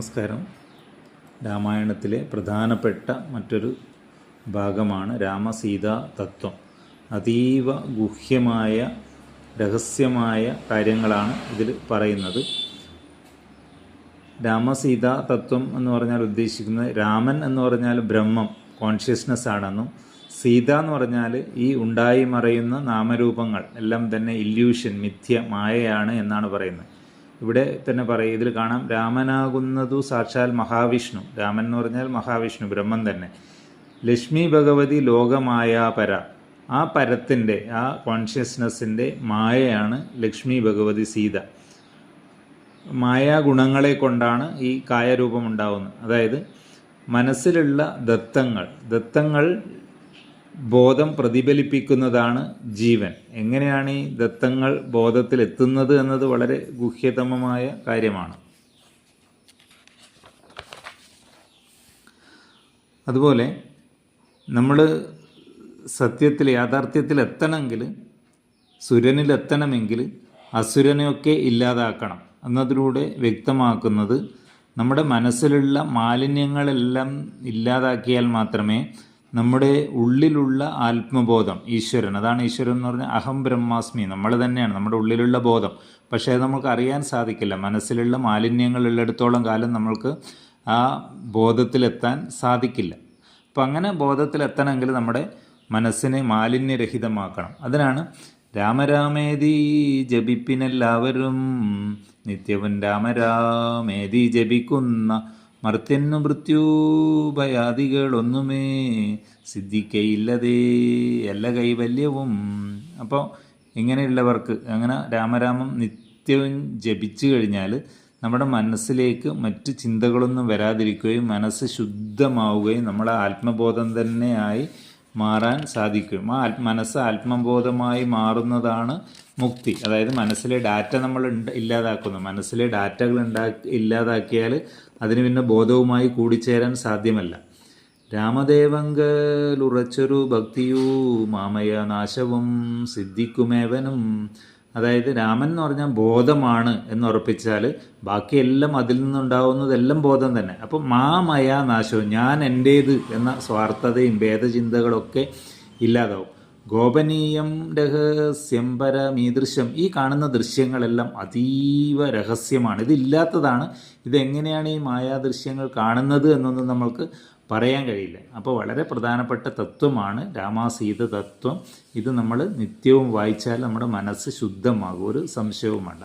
നമസ്കാരം. രാമായണത്തിലെ പ്രധാനപ്പെട്ട മറ്റൊരു ഭാഗമാണ് രാമസീതാ തത്വം അതീവ ഗുഹ്യമായ രഹസ്യമായ കാര്യങ്ങളാണ് ഇതിൽ പറയുന്നത്. രാമസീതാ തത്വം എന്ന് പറഞ്ഞാൽ ഉദ്ദേശിക്കുന്നത് രാമൻ എന്ന് പറഞ്ഞാൽ ബ്രഹ്മം കോൺഷ്യസ്നെസ് ആണെന്നും സീത എന്ന് പറഞ്ഞാൽ ഈ ഉണ്ടായി മറയുന്ന നാമരൂപങ്ങൾ എല്ലാം തന്നെ ഇല്യൂഷൻ മിഥ്യ മായയാണ് എന്നാണ് പറയുന്നത്. ഇവിടെ തന്നെ പറയും ഇതിൽ കാണാം രാമനാകുന്നതു സാക്ഷാൽ മഹാവിഷ്ണു. രാമൻ എന്ന് പറഞ്ഞാൽ മഹാവിഷ്ണു ബ്രഹ്മം തന്നെ. ലക്ഷ്മി ഭഗവതി ലോകമായ പര. ആ പരത്തിന്റെ ആ കോൺഷ്യസ്നെസ്സിന്റെ മായയാണ് ലക്ഷ്മി ഭഗവതി സീത. മായാഗുണങ്ങളെ കൊണ്ടാണ് ഈ കായരൂപം ഉണ്ടാവുന്നത്. അതായത് മനസ്സിലുള്ള ദത്തങ്ങൾ. ദത്തങ്ങൾ ബോധം പ്രതിഫലിപ്പിക്കുന്നതാണ് ജീവൻ. എങ്ങനെയാണ് ഈ ദത്തങ്ങൾ ബോധത്തിലെത്തുന്നത് എന്നത് വളരെ ഗുഹ്യതമമായ കാര്യമാണ്. അതുപോലെ നമ്മൾ സത്യത്തിൽ യാഥാർത്ഥ്യത്തിൽ എത്തണമെങ്കിൽ സുരനിലെത്തണമെങ്കിൽ അസുരനെയൊക്കെ ഇല്ലാതാക്കണം. എന്നതിലൂടെ വ്യക്തമാക്കുന്നത് നമ്മുടെ മനസ്സിലുള്ള മാലിന്യങ്ങളെല്ലാം ഇല്ലാതാക്കിയാൽ മാത്രമേ നമ്മുടെ ഉള്ളിലുള്ള ആത്മബോധം ഈശ്വരൻ. അതാണ് ഈശ്വരൻ എന്ന് പറഞ്ഞാൽ അഹം ബ്രഹ്മാസ്മി. നമ്മൾ തന്നെയാണ് നമ്മുടെ ഉള്ളിലുള്ള ബോധം. പക്ഷേ അത് നമുക്ക് അറിയാൻ സാധിക്കില്ല. മനസ്സിലുള്ള മാലിന്യങ്ങൾ ഉള്ളിടത്തോളം കാലം നമ്മൾക്ക് ആ ബോധത്തിലെത്താൻ സാധിക്കില്ല. അപ്പം അങ്ങനെ ബോധത്തിലെത്തണമെങ്കിൽ നമ്മുടെ മനസ്സിനെ മാലിന്യരഹിതമാക്കണം. അതിനാണ് രാമരാമേതി ജപിപ്പിനെല്ലാവരും നിത്യവും രാമരാമേതി ജപിക്കുന്ന മർത്യന്നു മൃത്യുഭയാദികളൊന്നുമേ സിദ്ധിക്കയില്ലതേ. എല്ലാ കൈവല്യവും. അപ്പോൾ ഇങ്ങനെയുള്ളവർക്ക് അങ്ങനെ രാമരാമം നിത്യവും ജപിച്ചു കഴിഞ്ഞാൽ നമ്മുടെ മനസ്സിലേക്ക് മറ്റ് ചിന്തകളൊന്നും വരാതിരിക്കുകയും മനസ്സ് ശുദ്ധമാവുകയും നമ്മളെ ആത്മബോധം തന്നെയായി മാറാൻ സാധിക്കും. ആ മനസ്സ് ആത്മബോധമായി മാറുന്നതാണ് മുക്തി. അതായത് മനസ്സിലെ ഡാറ്റ നമ്മൾ ഇല്ലാതാക്കുന്നു. മനസ്സിലെ ഡാറ്റകൾ ഉണ്ടാക്കി ഇല്ലാതാക്കിയാൽ അതിന് പിന്നെ ബോധവുമായി കൂടിച്ചേരാൻ സാധ്യമല്ല. രാമദേവങ്കലുറച്ചൊരു ഭക്തിയൂ മാമയ നാശവും സിദ്ധിക്കുമേവനും അതായത് രാമൻ എന്ന് പറഞ്ഞാൽ ബോധമാണ് എന്ന് ഉറപ്പിച്ചാൽ ബാക്കിയെല്ലാം അതിൽ നിന്നുണ്ടാവുന്നതെല്ലാം ബോധം തന്നെ. അപ്പോൾ മാമയ നാശവും ഞാൻ എന്റേത് എന്ന സ്വാർത്ഥതയും ഭേദചിന്തകളൊക്കെ ഇല്ലാതാവും. ഗോപനീയം രഹസ്യം പരമീദൃശ്യം. ഈ കാണുന്ന ദൃശ്യങ്ങളെല്ലാം അതീവ രഹസ്യമാണ്. ഇതില്ലാത്തതാണ് ഇതെങ്ങനെയാണ് ഈ മായാദൃശ്യങ്ങൾ കാണുന്നത് എന്നൊന്നും നമ്മൾക്ക് പറയാൻ കഴിയില്ല. അപ്പോൾ വളരെ പ്രധാനപ്പെട്ട തത്വമാണ് രാമാസീത തത്വം. ഇത് നമ്മൾ നിത്യവും വായിച്ചാൽ നമ്മുടെ മനസ്സ് ശുദ്ധമാകും. ഒരു സംശയവും വേണ്ട